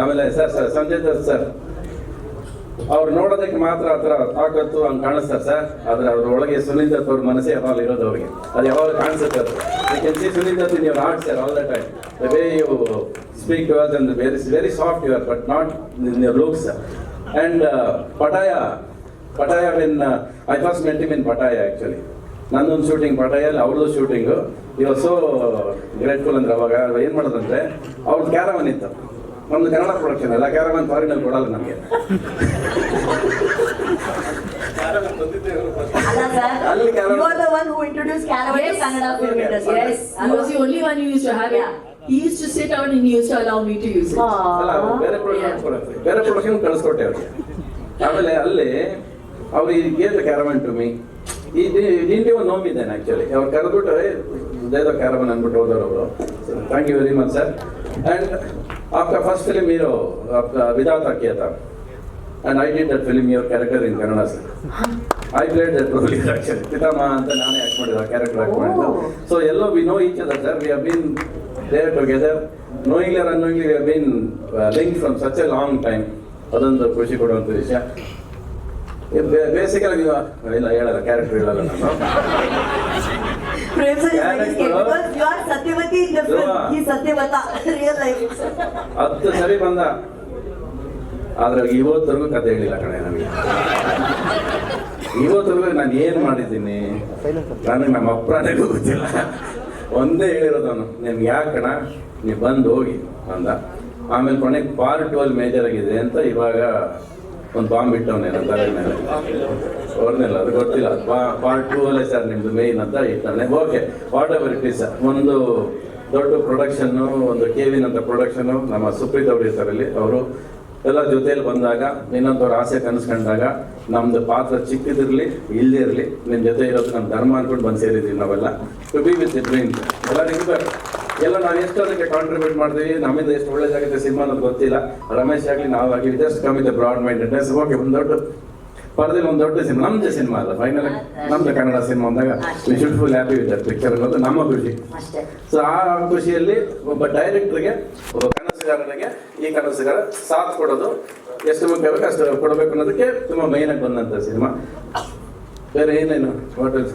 ಆಮೇಲೆ sir sir Sanjay Dutt sir. ಅವ್ರು ನೋಡೋದಕ್ಕೆ ಮಾತ್ರ ಆ ಥರ ತಾಕತ್ತು ಹಂಗೆ ಕಾಣಿಸ್ತಾರೆ ಸರ್. ಆದ್ರೆ ಅವ್ರ ಒಳಗೆ ಸುನೀಲ್ ದತ್ ಅವ್ರ ಮನಸ್ಸೇ ಯಾವಾಗ ಇರೋದು ಅವ್ರಿಗೆ. ಅದು ಯಾವಾಗ ಕಾಣಿಸುತ್ತೆ ಅದು. You see Sunil Dutt in your heart sir all the time the way you speak you and very very soft you are but not in your looks and Pattaya Pattaya in I first met in Pattaya actually ನಂದೊಂದು shooting ಪಟಾಯಲ್ಲಿ ಅವ್ರದ್ದು shooting ಇವಾಗ so grateful ಅಂದ್ರೆ ಅವಾಗ ಏನು ಮಾಡೋದಂದ್ರೆ ಅವ್ರದ್ದು caravan ಇತ್ತು. ನಮ್ದು ಕನ್ನಡ ಪ್ರೊಡಕ್ಷನ್ ಅಲ್ಲ ಕ್ಯಾರವನ್ ಫಾರಿನಲ್ಲಿ ಕೊಡಲ್ಲ ನಮಗೆ. ಅಲ್ಲ caravan he used to sit and he used to allow me to use it. ಬೇರೆ ಪ್ರೊಡಕ್ಷನ್ ಕೊಡತ್ತೆ. ಬೇರೆ ಪ್ರೊಡಕ್ಷನ್ ಕಳಿಸ್ಕೊಟ್ಟೆ ಅವ್ರಿಗೆ ಆಮೇಲೆ ಅಲ್ಲಿ ಅವ್ರಿಗೆ ಗೇಟ್ ಕ್ಯಾರವನ್ ಟು ಮೀ ಈ ಡಿಂಟಿ ಒಂದು ಇದೆ ಆ್ಯಕ್ಚುಲಿ ಅವ್ರು ಕರೆದ್ಬಿಟ್ಟು ಉದಯದ ಕ್ಯಾರಮನ್ ಅಂದ್ಬಿಟ್ಟು ಹೋದವರು ಅವರು. Thank you very much sir and after first film hero ವಿದಾತ್ Keta and I did that film your character in Kannada sir I played that role actually ಪಿತಾಮ ಅಂತ ನಾನೇ act ಮಾಡಿದ್ದು ಕ್ಯಾರೆಕ್ಟರ್ ಆ್ಯಕ್ಟ್ ಮಾಡಿದ್ದು. So yellow we know each other sir we have been there together knowingly or unknowingly we have been link from such a long time ಅದೊಂದು ಖುಷಿ ಕೊಡುವಂಥ ವಿಷಯ. Basically ಇಲ್ಲ ಹೇಳಲ್ಲ ಕ್ಯಾರೆಕ್ಟರ್ ಹೇಳಲ್ಲ ನಾನು. ಹತ್ತು ಸರಿ ಬಂದ. ಆದ್ರೆ ಇವತ್ತರೆಗೂ ಕತೆ ಹೇಳಿಲ್ಲ ಕಣೆ ನನಗೆ. ಇವತ್ತರೆಗೂ ನಾನು ಏನ್ ಮಾಡಿದ್ದೀನಿ? ನನಗೆ ನಮ್ಮ ಅಪ್ಪನಿಗೂ ಗೊತ್ತಿಲ್ಲ. ಒಂದೇ ಹೇಳಿರೋದು ಅವನು ನಿಮ್ಗೆ ಯಾಕೆ ಕಣ? ನೀವು ಬಂದು ಹೋಗಿ ಅಂದ ಆಮೇಲೆ ಕೊನೆಗೆ ಪಾರ್ಟ್ ಟ್ವೆಲ್ ಮೇಜರ್ ಆಗಿದೆ ಅಂತ ಇವಾಗ ಒಂದು ಬಾಂಬ್ ಇಟ್ಟವನೇ ತಲೆ ಅವ್ರನ್ನೆಲ್ಲ, ಅದು ಗೊತ್ತಿಲ್ಲ. ಪಾರ್ಟ್ ಟೂ ಅಲ್ಲೇ ಸರ್ ನಿಮ್ದು ಮೇಯ್ನ್ ಅಂತ ಇಟ್ಟಾನೆ. Okay whatever it is ಒಂದು ದೊಡ್ಡ ಪ್ರೊಡಕ್ಷನ್ನು ಒಂದು ಕೆವಿನ್ ಅಂತ ಪ್ರೊಡಕ್ಷನ್ನು ನಮ್ಮ ಸುಪ್ರೀತ್ ಅವ್ರ ಹೆಸರಲ್ಲಿ ಅವರು ಎಲ್ಲ ಜೊತೆಯಲ್ಲಿ ಬಂದಾಗ, ನಿನ್ನಂಥವ್ರ ಆಸೆ ಕನಸ್ಕೊಂಡಾಗ ನಮ್ದು ಪಾತ್ರ ಚಿಕ್ಕದಿರಲಿ, ಇಲ್ಲದೇ ಇರಲಿ ನಿಮ್ಮ ಜೊತೆ ಇರೋದು ನಮ್ಮ ಧರ್ಮ ಅಂದ್ಕೊಂಡು ಬಂದು ಸೇರಿದ್ದೀವಿ ನಾವೆಲ್ಲ. ಟು ಬಿ ವಿತ್ ಡ್ರೀಮ್ ಎಲ್ಲ ನಿಮ್ಗೆ ಎಲ್ಲ ನಾವು ಎಷ್ಟು ಅದಕ್ಕೆ ಕಾಂಟ್ರಿಬ್ಯೂಟ್ ಮಾಡ್ತೀವಿ ನಮ್ಮಿಂದ ಎಷ್ಟು ಒಳ್ಳೇದಾಗುತ್ತೆ ಸಿನಿಮಾ ಅನ್ನೋದು ಗೊತ್ತಿಲ್ಲ. ರಮೇಶ್ ಆಗಲಿ ನಾವಾಗಲಿ ಜಸ್ಟ್ ಕಮ್ ಇದೆ ಬ್ರಾಡ್ ಮೈಂಡೆಡ್ನೆಸ್ ಓಕೆ ಒಂದು ದೊಡ್ಡ ಪರದಲ್ಲಿ ಒಂದು ದೊಡ್ಡ ಸಿನಿಮಾ. ನಮ್ದು ಸಿನಿಮಾ ಅಲ್ಲ ಫೈನಲ್ ನಮ್ದು ಕನ್ನಡ ಸಿನಿಮಾ ಅಂದಾಗ we should full happy with that picture ಅನ್ನೋದು ನಮ್ಮ ಖುಷಿ. ಸೊ ಆ ಖುಷಿಯಲ್ಲಿ ಒಬ್ಬ ಡೈರೆಕ್ಟರ್ಗೆ ಒಬ್ಬ ಕನಸುಗಾರರಿಗೆ ಈ ಕನಸುಗಾರ ಸಾಥ್ ಕೊಡೋದು ಎಷ್ಟು ಮುಖ್ಯ ಬೇಕು ಅಷ್ಟು ಕೊಡಬೇಕು ಅನ್ನೋದಕ್ಕೆ ತುಂಬಾ ಮೈನ್ ಆಗಿ ಬಂದಂತ ಸಿನಿಮಾ. ಬೇರೆ ಏನೇನು ಹೋಟೆಲ್ಸ್